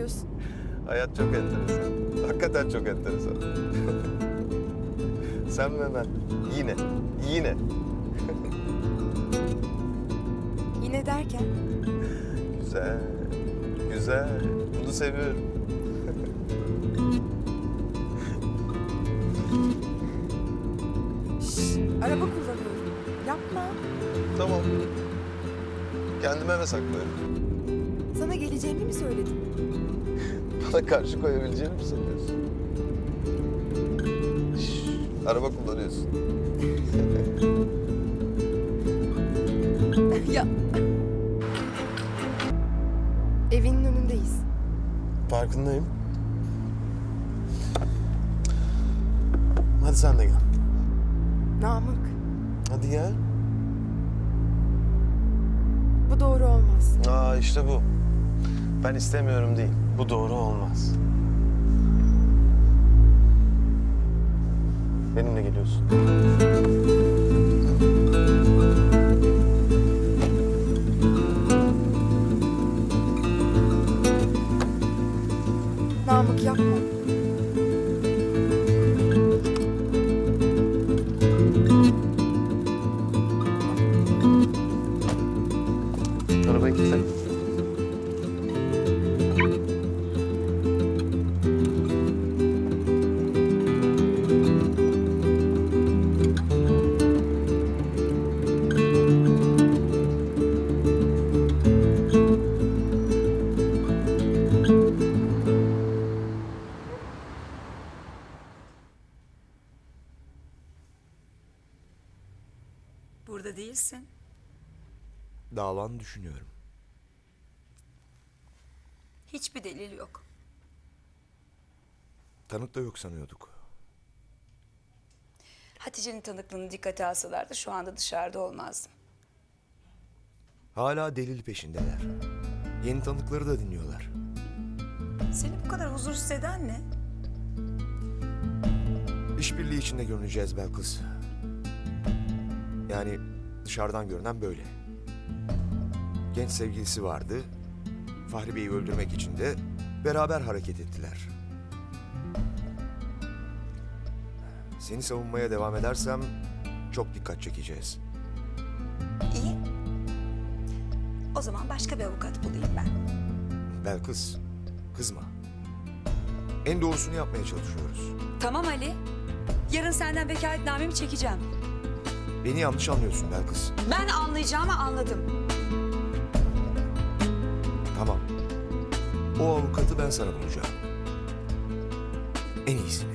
arıyorsun? Hayat çok enteresan. Hakikaten çok enteresan. Sen ve ben. Yine. Yine. Yine derken? Güzel. Güzel. Bunu seviyorum. Şşş, araba kullanıyorum. Yapma. Tamam. Kendime eve saklıyorum. Sana geleceğimi mi söyledim? Bana karşı koyabileceğini mi sanıyorsun? Şş, araba kullanıyorsun. ya. Evinin önündeyiz. Farkındayım. Hadi sen de gel. Namık. Hadi gel. Bu doğru olmaz. Aa işte bu. Ben istemiyorum değil. Bu doğru olmaz. Benimle geliyorsun. Değilsin. Davanı düşünüyorum. Hiçbir delil yok. Tanık da yok sanıyorduk. Hatice'nin tanıklığını dikkate alsalardı şu anda dışarıda olmazdım. Hala delil peşindeler. Yeni tanıkları da dinliyorlar. Seni bu kadar huzursuz eden ne? İşbirliği içinde görüneceğiz Belkıs. Yani dışarıdan görünen böyle. Genç sevgilisi vardı. Fahri Bey'i öldürmek için de beraber hareket ettiler. Seni savunmaya devam edersem çok dikkat çekeceğiz. İyi. O zaman başka bir avukat bulayım ben. Belkıs, kızma. En doğrusunu yapmaya çalışıyoruz. Tamam Ali. Yarın senden vekaletnamemi çekeceğim. Beni yanlış anlıyorsun Belkıs. Ben anlayacağımı anladım. Tamam. O avukatı ben sana bulacağım. En iyisini.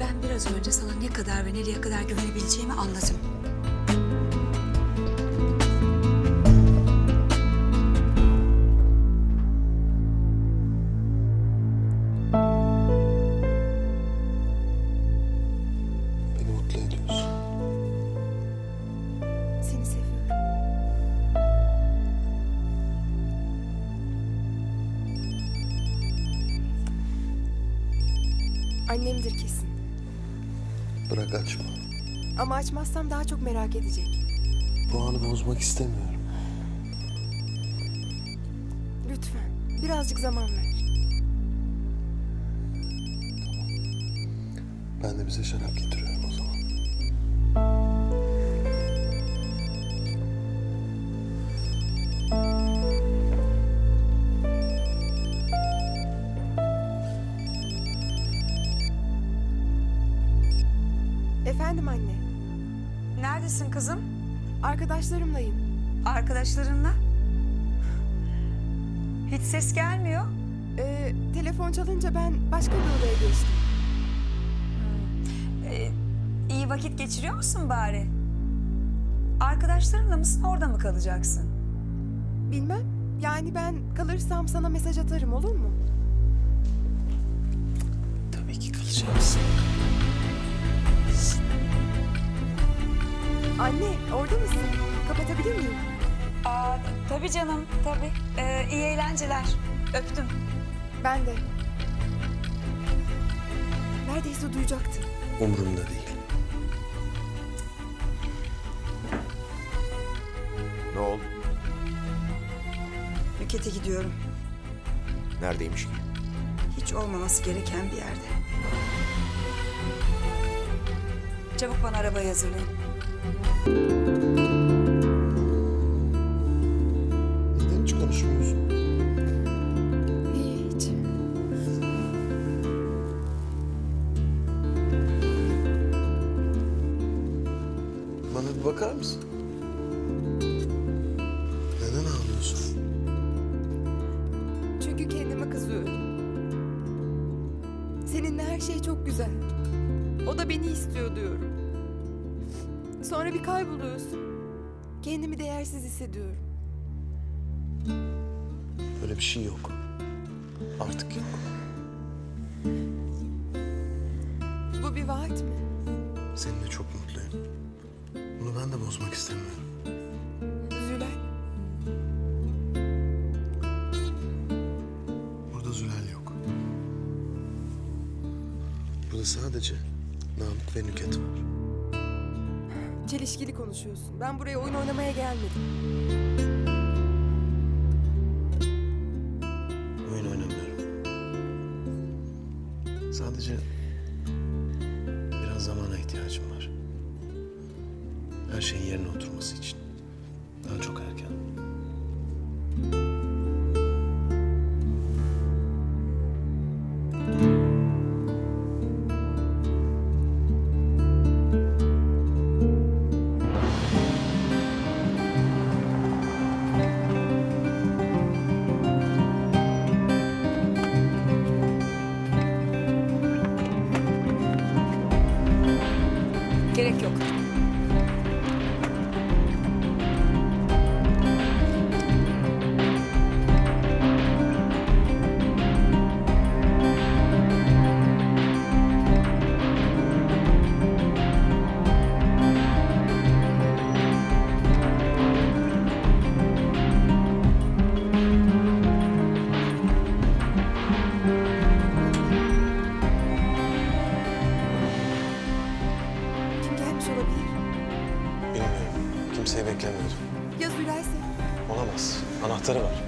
Ben biraz önce sana ne kadar ve nereye kadar güvenebileceğimi anladım. Annemdir kesin. Bırak açma. Ama açmazsam daha çok merak edecek. Bu anı bozmak istemiyorum. Lütfen birazcık zaman ver. Ben de bize şarap getiriyorum Arkadaşlarımlayım. Arkadaşlarınla? Hiç ses gelmiyor. Ee, telefon çalınca ben başka bir odaya geçtim. Ee, iyi vakit geçiriyor musun bari? Arkadaşlarınla mısın orada mı kalacaksın? Bilmem. Yani ben kalırsam sana mesaj atarım olur mu? Tabii ki kalacaksın. Anne orada mısın? Kapatabilir miyim? Aa, tabii canım tabii. Ee, iyi eğlenceler. Öptüm. Ben de. Neredeyse duyacaktı. Umurumda değil. Ne oldu? Nüket'e gidiyorum. Neredeymiş ki? Hiç olmaması gereken bir yerde. Çabuk bana arabayı hazırlayın. Neden hiç konuşmuyorsun? Hiç. Bana bir bakar mısın? Neden ağlıyorsun? Çünkü kendime kızıyorum. Seninle her şey çok güzel. O da beni istiyor diyorum. Sonra bir kayboluyorsun. Kendimi değersiz hissediyorum. Öyle bir şey yok. Artık yok. Bu bir vaat mi? Seninle çok mutluyum. Bunu ben de bozmak istemiyorum. Zülal. Burada Zülal yok. Burada sadece Namık ve Nüket var. Çelişkili konuşuyorsun. Ben buraya oyun oynamaya gelmedim. Oyun oynamıyorum. Sadece biraz zamana ihtiyacım var. Her şeyin yerine oturması için. Gerek yok. Anahtarı var.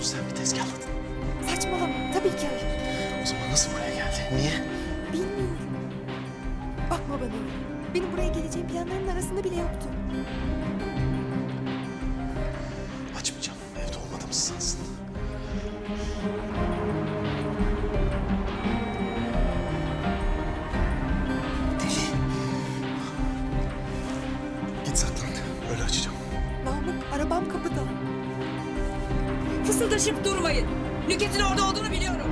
Bunu sen mi tezgahladın? Saçmalama. Tabii ki hayır. O zaman nasıl buraya geldi? Niye? Bilmiyorum. Bakma bana öyle. Benim buraya geleceğim planlarımın arasında bile yoktu. Fısıldaşıp durmayın. Nüket'in orada olduğunu biliyorum.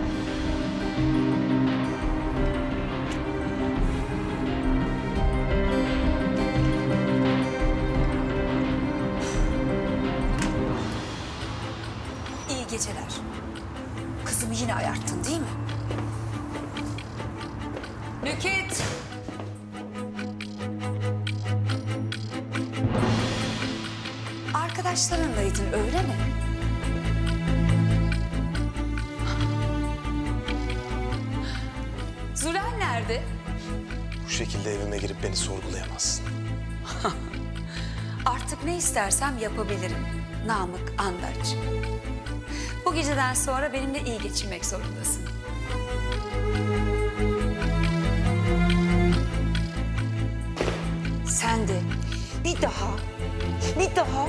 İyi geceler. Kızımı yine ayarttın değil mi? Nüket! Arkadaşlarınlaydın öyle mi? Nerede? Bu şekilde evime girip beni sorgulayamazsın. Artık ne istersem yapabilirim. Namık Andaç. Bu geceden sonra benimle iyi geçinmek zorundasın. Sen de bir daha, bir daha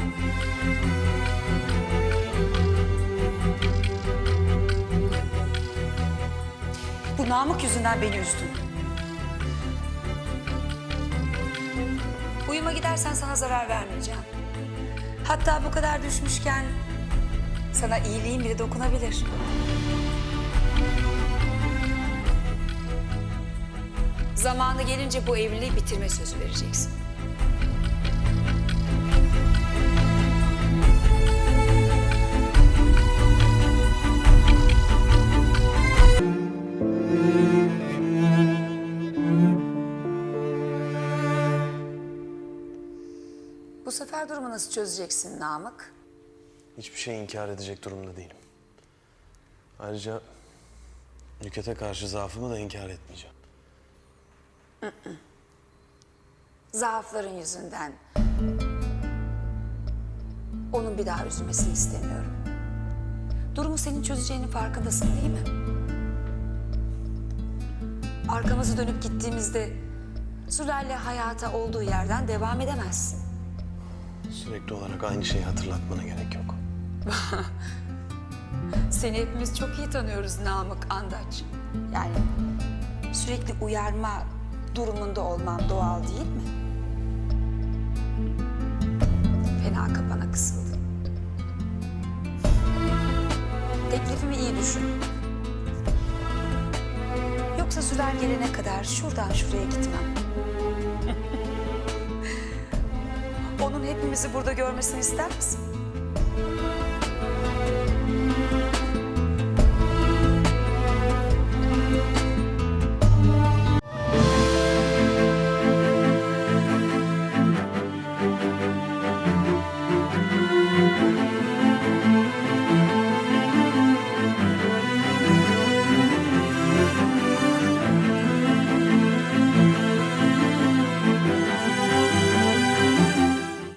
Bu Namık yüzünden beni üzdün. Uyuma gidersen sana zarar vermeyeceğim. Hatta bu kadar düşmüşken sana iyiliğim bile dokunabilir. Zamanı gelince bu evliliği bitirme sözü vereceksin. Sefer durumu nasıl çözeceksin Namık? Hiçbir şey inkar edecek durumda değilim. Ayrıca Nüket'e karşı zaafımı da inkar etmeyeceğim. Zaafların yüzünden. Onun bir daha üzülmesini istemiyorum. Durumu senin çözeceğinin farkındasın değil mi? Arkamızı dönüp gittiğimizde Sürel'le hayata olduğu yerden devam edemezsin. Sürekli olarak aynı şeyi hatırlatmana gerek yok. Seni hepimiz çok iyi tanıyoruz Namık Andaç. Yani sürekli uyarma durumunda olman doğal değil mi? Fena kapana kısıldın. Teklifimi iyi düşün. Yoksa Sürer gelene kadar şuradan şuraya gitmem. Hepimizi burada görmesini ister misin?